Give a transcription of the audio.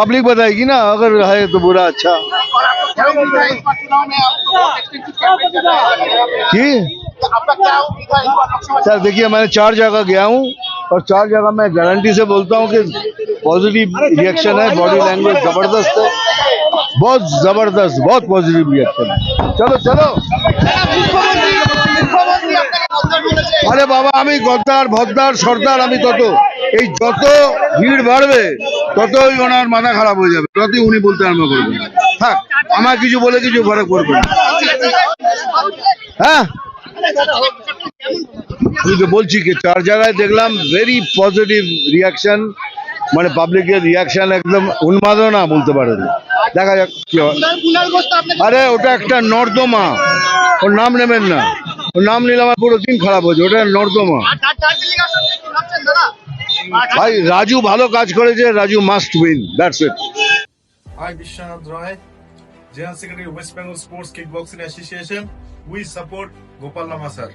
Public बताएगी ना, अगर है तो बुरा अच्छा। में कि? सर, देखिए मैंने चार जगह गया हूँ, और चार जगह मैं गारंटी से बोलता हूँ कि पॉजिटिव रिएक्शन है बॉडी लैंग्वेज ज़बरदस्त है। बहुत ज़बरदस्त, बहुत पॉजिटिव रिएक्शन है। चलो चलो। আরে বাবা, আমি গদ্দার, ভদ্দার, সর্দার, আমি তত। এই যত ভিড় বাড়বে, ততই ওনার মাথা খারাপ হয়ে যাবে। ততই উনি বলতে আরম্ভ করবেন। থাক আমার কিছু বলে কিছু ফরক না হ্যাঁ? আমি তো বলছি কি, চার জায়গায় দেখলাম ভেরি পজিটিভ রিয়াকশন মানে পাবলিকের রিয়াকশন একদম উন্মাদনা বলতে পারেন। দেখা যাক কি হয়। আরে, ওটা একটা নর্দমা। ওর নাম নেবেন না। নাম নিলাম পুরো দিন খারাপ হয়েছে ওটা নর্দমা। ভাই রাজু ভালো কাজ করেছে Raju must win that's it ভাই Biswanath Roy general secretary West Bengal sports kick boxing association we support Gopal Lama sir